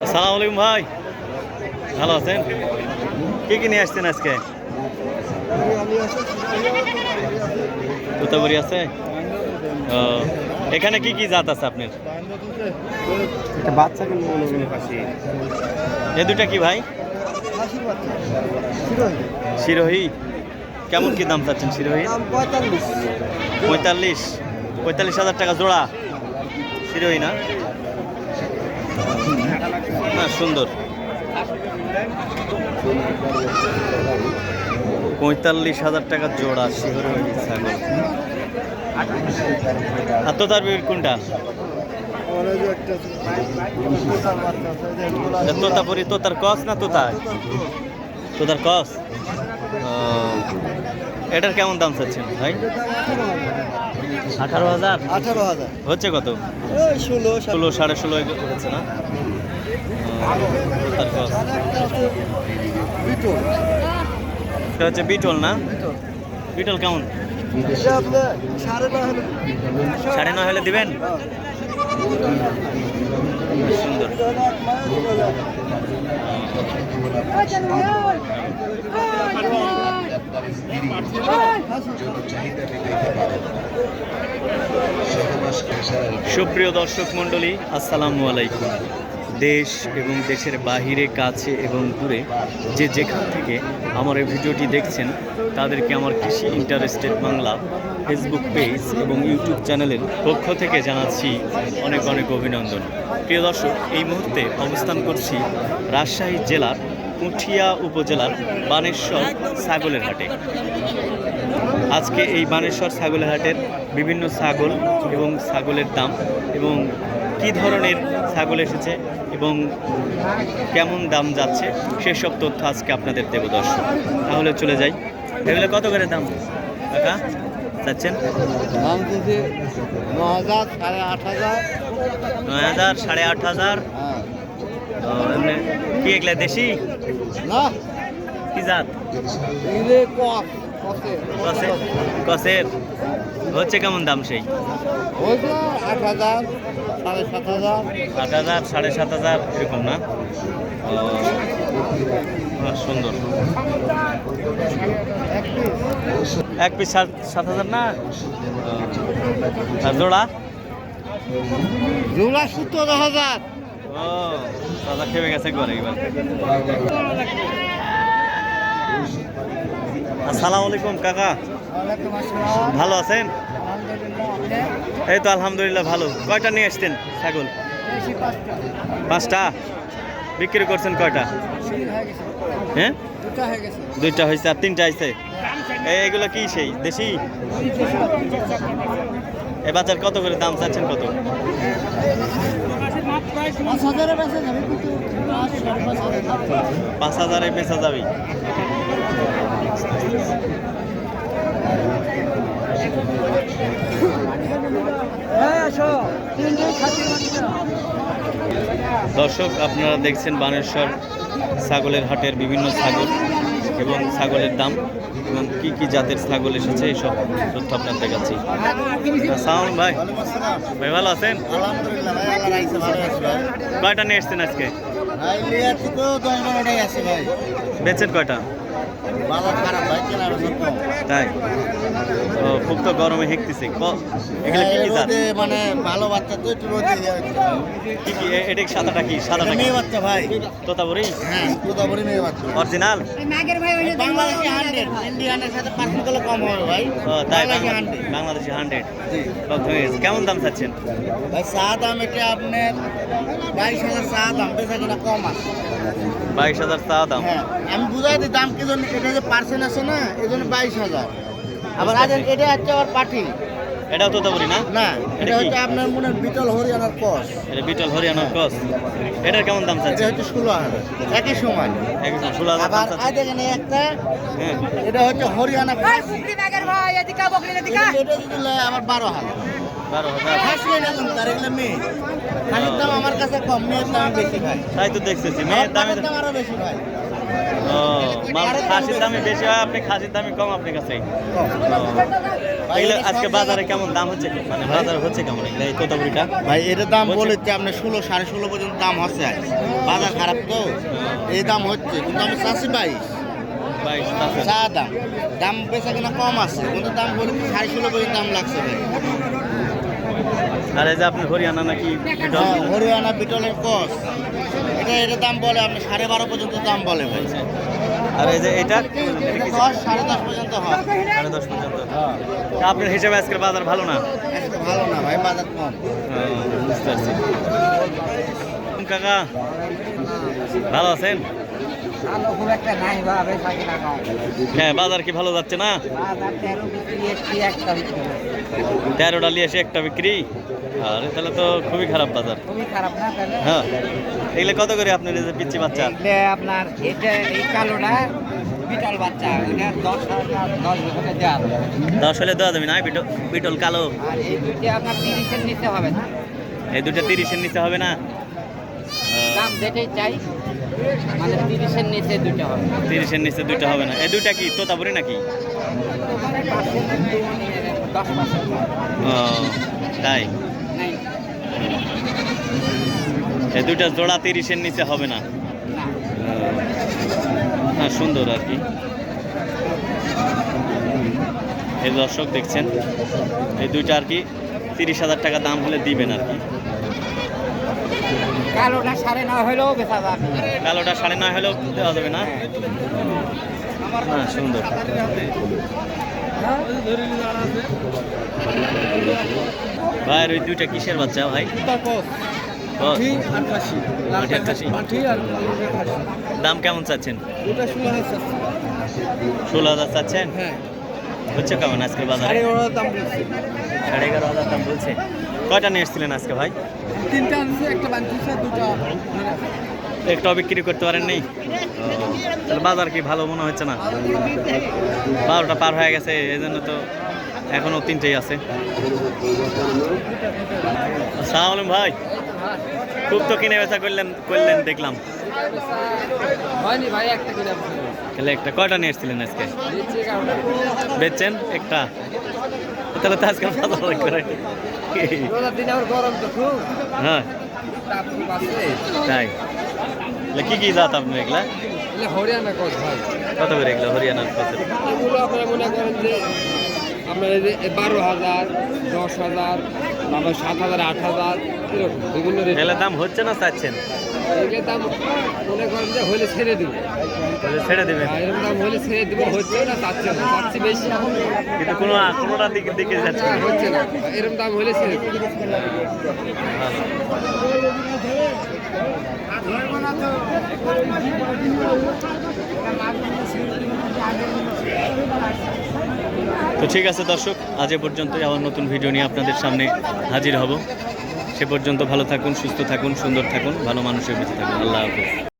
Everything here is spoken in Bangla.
আসসালামু আলাইকুম ভাই। ভালো আছেন? কি কি নিয়ে আসছেন আজকে? তুতাবরি আছে? ও এখানে কি কি জাত আছে আপনার? বাচ্চা এ দুটা কি ভাই? শিরোহী। কেমন কি দাম চাচ্ছেন শিরোহী পঁয়তাল্লিশ। পঁয়তাল্লিশ। পঁয়তাল্লিশ হাজার টাকা জোড়া। শিরোহী না? না সুন্দর। পঁয়তাল্লিশ হাজার টাকা জোড়া ছাগল আর তো তার কোনটা? এটা তোতাপুরি তোতার কস না তোতা? তোতার কস? এটার কেমন দাম চাচ্ছেন ভাই? আঠারো হাজার? আঠারো হাজার। হচ্ছে কত? ষোলো ষোলো সাড়ে ষোলো হচ্ছে না ও, তোতার কস বিটল এটা হচ্ছে বিটল না? বিটল কেমন? সাড়ে নয় হলে দিবেন? সুন্দর। সুপ্রিয় দর্শক মণ্ডলী, আসসালামু আলাইকুম। দেশ এবং দেশের বাহিরে, কাছে এবং দূরে যে যেখান থেকে আমার এই ভিডিওটি দেখছেন, তাদেরকে আমার কৃষি ইন্টারেস্টেড বাংলা ফেসবুক পেজ এবং ইউটিউব চ্যানেলের পক্ষ থেকে জানাচ্ছি অনেক অনেক অভিনন্দন। প্রিয় দর্শক, এই মুহূর্তে অবস্থান করছি রাজশাহী জেলার পুঠিয়া উপজেলার বানেশ্বর ছাগলের হাটে। আজকে এই বানেশ্বর ছাগলের হাটের বিভিন্ন ছাগল এবং ছাগলের দাম এবং কি ধরনের ছাগল এসেছে এবং কেমন দাম যাচ্ছে? সেসব তথ্য আজকে আপনাদের দেব দর্শক। তাহলে চলে যাই। এগুলো কত করে দাম? কাকা যাচ্ছেন দাম দিয়েছে ন হাজার সাড়ে আট হাজার। নয় হাজার সাড়ে আট হাজার? হ্যাঁ। কি এগুলা দেশি? না। কি জাত? কসের। হচ্ছে কেমন দাম সেই? আট হাজার সাড়ে সাত হাজার। আট হাজার সাড়ে সাত হাজার এরকম না? সুন্দর। এক পিস সাত হাজার না? আর জোড়া? জোড়া সত্তর হাজার। ও দাদা খেপে গেছে করে এবার। আসসালামু আলাইকুম কাকা। ভালো আছেন? এই তো আলহামদুলিল্লাহ ভালো। কয়টা নিয়ে আসছেন ছাগল? পাঁচটা। বিক্রি করছেন কয়টা? হয়ে দুইটা হয়েছে আর তিনটা হয়েছে এই- এগুলো কি সেই? দেশি? এ বাচ্চার কত করে দাম চাচ্ছেন কত? পাঁচ হাজারে বেঁচে যাবে। দর্শক আপনারা দেখছেন বানেশ্বর ছাগলের হাটের বিভিন্ন ছাগল এবং ছাগলের দাম এবং কি কি জাতের ছাগল এসেছে এইসব তথ্য আপনার দেখাচ্ছি। আসসালাম ভাই ভাই ভালো আছেন? কয়টা নিয়ে এসছেন আজকে? বেচেন কয়টা? বাজার খারাপ ভাই কেনা তাই? খুব তো গরমে হেঁকতেছে। ক- এগুলো কি কি জাত? মানে ভালো বাচ্চা তো একটু রোদে ভাই। কি কি? এটা সাদাটা কি? সাদাটা মেয়ে বাচ্চা ভাই। তোতাবুরি হ্যাঁ মেয়ে বাচ্চা। অরিজিনাল? বাংলাদেশি হান্ড্রেড ইন্ডিয়ানের সাথে পার্সেন্ট করলে কম হবে ভাই। ও তাই বাংলাদেশি বাংলা- হান্ড্রেড বাংলাদেশি হান্ড্রেড জি। কেমন দাম চাচ্ছেন? ভাই চা দাম এটা আপনার বাইশ হাজার চা দাম। বেচা কিনা কম আছে। বাইশ হাজার চা দাম। হ্যাঁ আমি বুঝাই দিই দাম কি জন্য। এটা যে পার্সেন্ট আছে না এই জন্য বাইশ হাজার। আবার আজ এটা হচ্ছে আবার পাঠি। এটাও তোতাবুরি না? না এটা হচ্ছে আপনার মনে হয় বিটল হরিয়ানার কস। এটা বিটল হরিয়ানার ক্রস এটার কেমন দাম এটা হচ্ছে ষোলো হাজার। একই সময় একদম ষোলো হাজার আবার আজ দেখেন একটা। হ্যাঁ। এটা হচ্ছে হরিয়ানা কস। ভাই এদিকে বকরি এদিকে এটা যদি লয় আবার বারো হাজার। দাম আমার কাছে কম মেয়ের দাম বেশি ভাই তাই তো দেখতেছি মেয়ের দামে আরও বেশি ভাই খাসির দামে বেশি হয় আপনি খাসির দামে কম আপনার কাছে। আজকে বাজারে কেমন দাম হচ্ছে? মানে বাজারে হচ্ছে কেমন? এই তোতাপুরিটা ভাই এটার দাম বলছে- আপনার ষোলো সাড়ে ষোলো পর্যন্ত দাম হচ্ছে বাজার খারাপ তো। এই দাম হচ্ছে কিন্তু আমি চাষি বাইশ। চা দাম। দাম বেচা কিনা কম আছে কিন্তু দাম বলেছে সাড়ে ষোলো পর্যন্ত দাম লাগছে ভাই। আর এই যে আপনি হরিয়ানা নাকি বিটল? হ্যাঁ, হরিয়ানা বিটলের কস। এটা এটার দাম বলে আপনি সাড়ে বারো পর্যন্ত দাম বলে ভাই আর এই যে এটা? এটা দশ সাড়ে দশ পর্যন্ত হয়। সাড়ে দশ পর্যন্ত। আপনার হিসাবে আজকের বাজার ভালো না? ভালো না ভাই বাজার কম। বুঝতে পারছি। কাকা ভালো আছেন? হ্যাঁ বাজার কি ভালো যাচ্ছে না? তেরো নিয়ে এসে একটা বিক্রি? আরে তাহলে তো খুবই খারাপ বাজার। খুবই খারাপ না তাহলে? হ্যাঁ। এগুলো কত করে আপনার এই যে পিচ্ছি বাচ্চা? আপনার এটা এই কালোটা বিটাল বাচ্চা এটা দশ হাজার দেওয়া হলে দেওয়া যাবে না বিটল কালো? আর এই দুটি আপনার তিরিশের নিতে হবে না। এই দুটো তিরিশের নিচে হবে না? দাম যেটাই চাই মানে তিরিশের নিচে দুটো হবে। তিরিশের নিচে দুইটা হবে না। এই দুইটা কি তোতাপুরি নাকি? ও তাই? এই দুইটা জোড়া তিরিশের নিচে হবে না? না হ্যাঁ সুন্দর আর কি। এই দর্শক দেখছেন এই দুইটা আর কি তিরিশ হাজার টাকা দাম হলে দিবেন আর কি। কালোটা সাড়ে নয় হলেও বেচা যাবে। কালোটা সাড়ে নয় হলেও দেওয়া যাবে না? হ্যাঁ। সুন্দর। ভাই ওই দুইটা কিসের বাচ্চা ভাই। দাম কেমন চাচ্ছেন? ষোলো হাজার চাচ্ছেন? হচ্ছে কেমন আজকের বাজারে? সাড়ে এগারো হাজার দাম বলছে। কয়টা নিয়ে এসেছিলেন আজকে ভাই? তিনটা আনছে একটা বানতিছে দুটো একটাও বিক্রি করতে পারেন নেই? তাহলে বাজার কি ভালো মনে হচ্ছে না? বারোটা পার হয়ে গেছে এই জন্য তো এখনও তিনটেই আছে। সালাম ভাই। খুব তো কিনে বেচা করলেন করলেন দেখলাম। একটা তাহলে একটা কয়টা নিয়ে এসেছিলেন আজকে? বেচছেন? একটা। তাহলে তো আজকে বাজার করে। হ্যাঁ। তাই। কি কি জাত আপনি এগুলা? হরিয়ানা কোচ ভাই কত করে এগুলো হরিয়ানার কত? এগুলো আপনারা মনে করেন যে আপনার বারো হাজার দশ হাজার সাত হাজার আট হাজার এরকম বিভিন্ন দাম হচ্ছে না চাচ্ছেন? এগুলোর দাম মনে করেন যে হলে ছেড়ে দেবো। ছেড়ে দেবেন এরকম দাম হলে ছেড়ে দেবো হচ্ছে না চাচ্ছে না চাচ্ছি বেশি। কিন্তু কোনো কোনোটা দিকে দিকে যাচ্ছে। হচ্ছে না। এরকম দাম হলে ছেড়ে দেবো। তো ঠিক আছে দর্শক আজ এ পর্যন্তই। আবার নতুন ভিডিও নিয়ে আপনাদের সামনে হাজির হব। সে পর্যন্ত ভালো থাকুন সুস্থ থাকুন সুন্দর থাকুন ভালো মানুষের বেঁচে থাকুন। আল্লাহ হাফেজ।